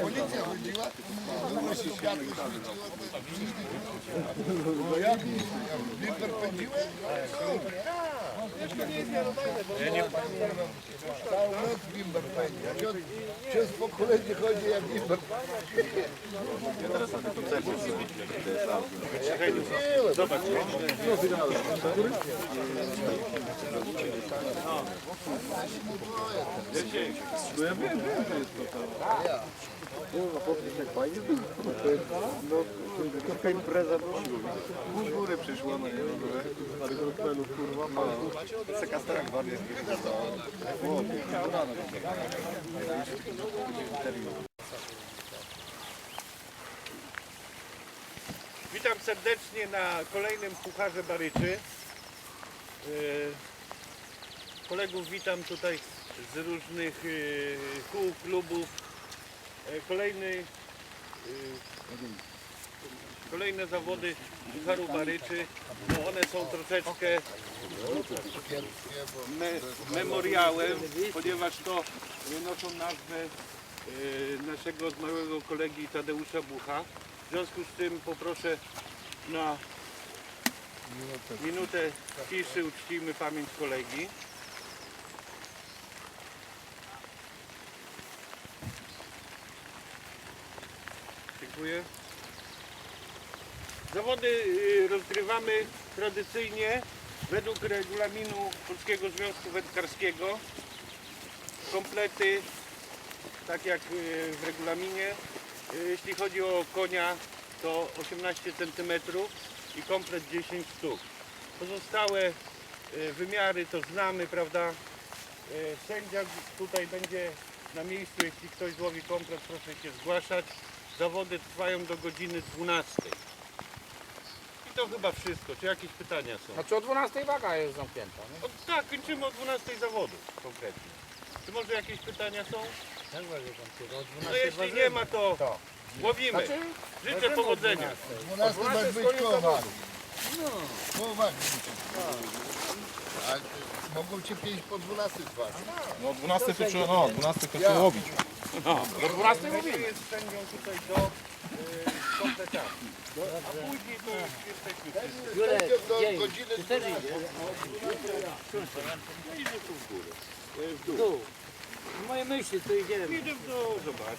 Поліція ходила, думаю, що п'ятку No jak? Limper pędziłem? Całą noc limper pędzi. Ksiądz, ksiądz pokolenie chodzi jak limper. Zobacz. Taka impreza Pół góry przyszło, no nie wiem. Parę koktajlów, kurwa, Witam serdecznie na kolejnym Pucharze Baryczy. Yy, Kolegów witam tutaj z różnych yy, kół, klubów. Yy, Kolejny, kolejne zawody Pucharu Baryczy. No one są troszeczkę me, memoriałem, ponieważ to noszą nazwę yy, naszego zmarłego kolegi Tadeusza Bucha. W związku z tym poproszę na minutę ciszy uczcijmy pamięć kolegi. Dziękuję. Zawody y, rozgrywamy tradycyjnie według regulaminu Polskiego Związku Wędkarskiego. Komplety, tak jak y, w regulaminie. Y, Jeśli chodzi o konia, to 18 cm i komplet 10 sztuk. Pozostałe wymiary to znamy, prawda? Sędzia tutaj będzie na miejscu, jeśli ktoś złowi komplet, proszę się zgłaszać. Zawody trwają do godziny 12. To chyba wszystko. Czy jakieś pytania są? Znaczy o 12 waga jest zamknięta. Nie? O, tak, kończymy o 12 zawodów konkretnie. Czy może jakieś pytania są? No jeśli nie ma, to To. łowimy. Znaczy, Życzę powodzenia. 12 masz być koło Koło wagi. A mogą cię 5 po 12 trwać. No 12 to trzeba, no 12 to trzeba łowić. do 12 Mówimy. mówimy. jest sędzią tutaj do y, kompletacji. A później to już jesteśmy do godziny 12. Moje myśli, to idziemy. Idę w dół, zobacz.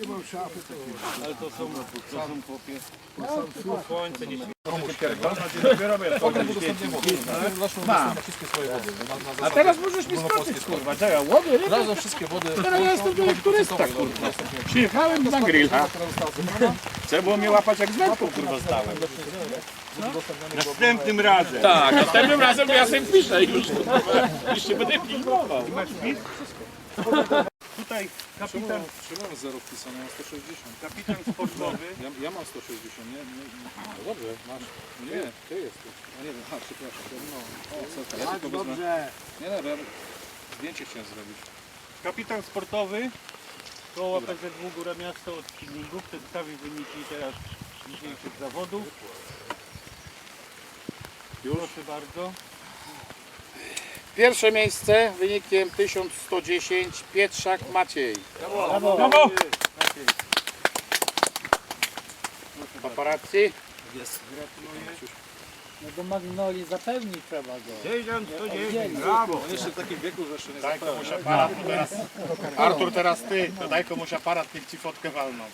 Nie mam szafy takiej. Ale to są, to są popie. Słońce nie. A teraz możesz mi skoczyć, kurwa. Ja łowię ryby? Razem wszystkie wody. Teraz ja jestem tutaj turysta, kurwa. Przyjechałem na grilla. Trzeba było mnie łapać jak z wędką, kurwa, stałem. Następnym razem. Tak, następnym razem ja sobie piszę już. Już się będę filmował. Tutaj kapitan, Trzymam zero wpisane, mam 160. kapitan sportowy. Ja, ja mam 160, nie? nie, nie. No dobrze, masz. Nie, ty jesteś. No nie wiem, a przepraszam. No, o, co? Ja tylko wezmę. Nie, nie, ja zdjęcie chciałem zrobić. Kapitan sportowy koła PZW Góra Miasto od Killingu przedstawi wyniki teraz dzisiejszych zawodów. Proszę bardzo. Pierwsze miejsce wynikiem 1110 Pietrzak Maciej. Brawo! Paparazzi. No do Magnolii zapełnić trzeba go. 1110, brawo! On jeszcze w takim wieku, że jeszcze nie Daj komuś aparat teraz. Artur, teraz ty. To daj komuś aparat, niech ci fotkę walną.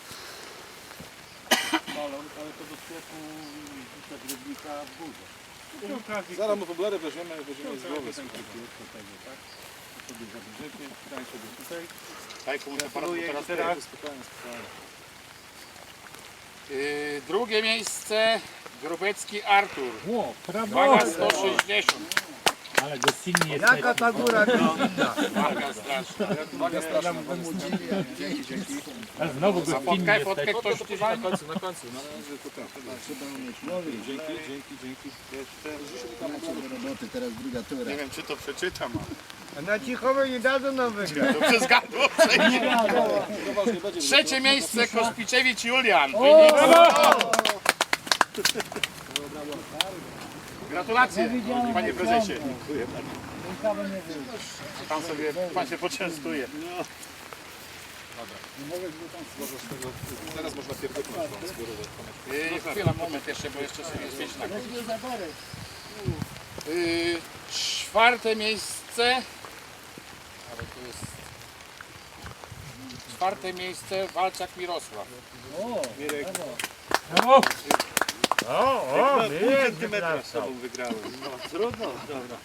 Ale, ale to do sklepu w górze. Zaraz mu woblerę weźmiemy, weźmiemy z głowy. tak? Daj sobie tutaj. Daj komuś aparat, teraz Spokojnie, spokojnie. Yy, drugie miejsce Grubecki Artur. Ło, prawo. Waga 160. Ale gościnnie jesteśmy. Jaka ta góra? Waga straszna. Waga straszna. Dzięki, dzięki. A znowu gościnnie fotkę ktoś tu Na końcu, na końcu. Na razie to tak. Dzięki, dzięki, dzięki. roboty, teraz druga tura. Nie wiem czy to przeczytam, ale Na Cichowej nie dadzą nam wygrać. to przez gardło przejdzie. Trzecie miejsce Kospiczewicz Julian. Wynik Gratulacje, panie prezesie. Nie wyjdzie. Pan sobie, pan się poczęstuje. Teraz można pierdolnąć tą zbiorowe. Yy, chwila, moment jeszcze, bo jeszcze sobie zwiedzić na yy, Czwarte miejsce. Ale to jest... Czwarte miejsce Walczak Mirosław. O, Brawo. brawo. Pół centymetra z tobą wygrałem. No, trudno, dobra.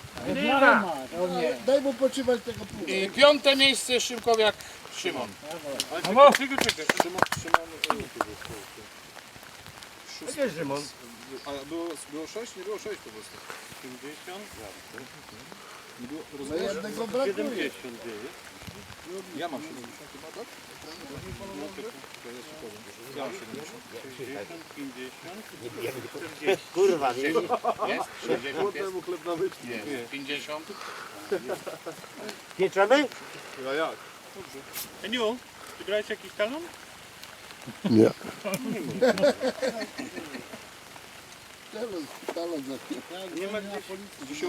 Daj mu poczywać tego pół. I piąte miejsce Szymkowiak Szymon. Ale czekaj, czekaj, czekaj. Szymon, Szymon, Gdzie Szymon? a było, było 6? Nie było 6 po prostu. 50, Nie było, No jednego brakuje. 79. Ja mam 70 chyba, tak? Ja. Ja mam 70. 60, 50, 40. Kurwa, nie? Jest? 60 jest? chleb na wyczki. Jest. 50? Pieczemy? A jak? Eniu, ty grałeś jakiś talon? Talon, talon za chwilę. Nie ma gdzieś,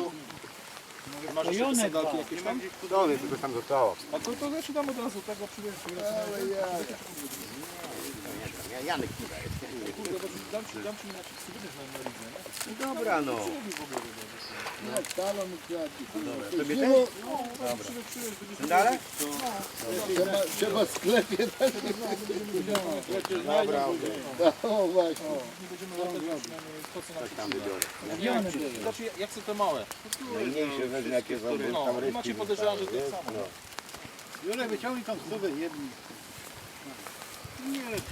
masz jeszcze ma. jakieś tam? gdzieś tu Dole tylko tam zostało. A to, to znaczy dam od razu tego przyjąć. Ale ja. Ja, Janek chyba jest. Kurde, bo dam ci, dam ci na ci wstydzisz na lidze, nie? Dobra no. Talon i. Tobie Nie, też? bo Dalej? Trzeba, trzeba w sklepie tak. Dobra, O właśnie. Nie będziemy latać to, co nam się tam wybiorę. Znaczy, ja- ja chcę te małe. Najmniejsze wezmę jakie są, No, tam macie podejrzewam, że tak zostały, samo. no. Jurek, wyciągnij tą stówę, jedni.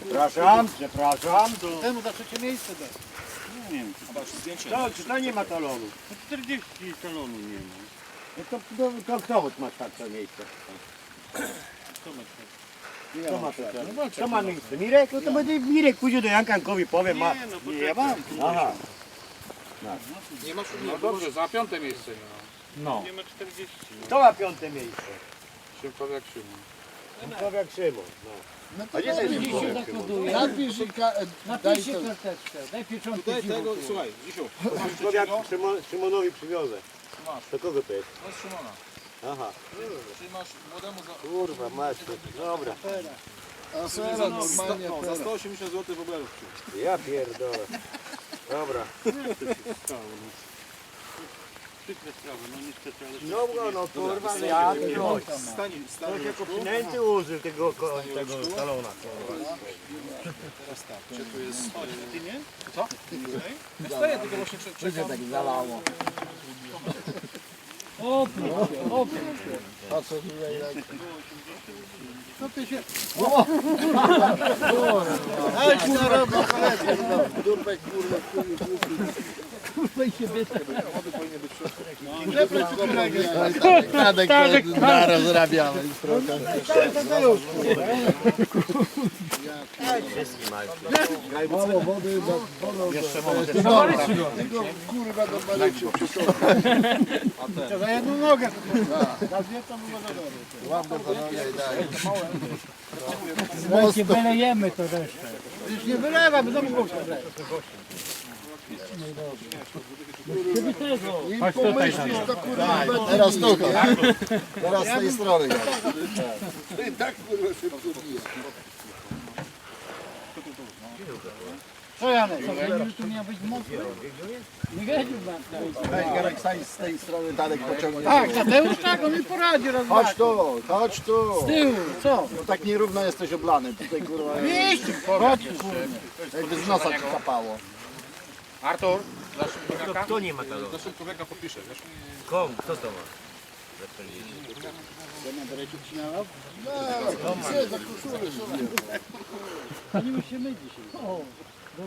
Przepraszam, przepraszam. Temu za trzecie miejsce. A masz zdjęcie? To, czy to nie ma talonu? No 40 talonu nie ma. No to, to, to kto ma tak miejsce? Kto ma to No Kto ma miejsce? Mirek? No to będzie Mirek pójdzie do Jankankowi powie ma. Nie, no Nie, ja mam. Aha. Nie masz No dobrze, za piąte miejsce. No. Nie ma 40. Kto ma piąte miejsce? Szymkowiak Szymon. Szymkowiak Szymon. No. No A gdzie ten Dziś się zakoduje. Napisz i ka- daj Napisz się to. karteczkę. Daj pieczątkę Tutaj tego, słuchaj, Dzisiu, Szymkowiak Szymon, Szymonowi przywiozę. Masz. Do kogo to jest? to jest Szymona. Aha. Czyli masz młodemu za... Kurwa, masz. Dobra. A sera normalnie No, za teraz. 180 zł w oblerów Ja pierdolę. Dobra. Przykre sprawy, no niestety, ale... No, no, no kurwa, no ja no. Stań, stań Ktoś jako przynęty użył tego, ko- tego salona. teraz tak. Gdzie tu jest... Ty nie? Co? Ja staję, tylko właśnie cze- czekam. tak zalało. Oprócz się, oprócz się. A co tutaj jak... Co ty się... Ej, kurwa, koledzy. Dupek, kurwa, kurwa, Kurwa i się bierze. Tadek, Tadek, naraz zarabiamy trochę. Mało wody, za wodą. Jeszcze mamy. Tylko kurwa do baleci Za jedną nogę. Łapę za nogę i daj. Wylejemy to resztę. Już nie wylewam, znowu gościa I Chodź tutaj, pomyślisz, to kurwa Teraz tu, Teraz z tej strony. Tak kurwa szybko bije. Co Janek? Tu miał być mocno? Nie pan. Weź Garek, stań z tej strony, Tadek pociągnie. Tak, Tadeusz tak, on mi poradzi Chodź rozmawiać. tu, chodź tu. Z tyłu, co? No tak nierówno jesteś oblany. Tutaj kurwa Wieści, chodź kurwa. jakby z nosa ci kapało. Artur, za Szymkowiaka? Kto nie ma talonu? Do człowieka popiszę, wiesz? Kom, kto to ma? No? Oni musimy dzisiaj. O, do